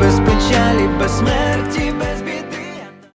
без печалі, без смерті,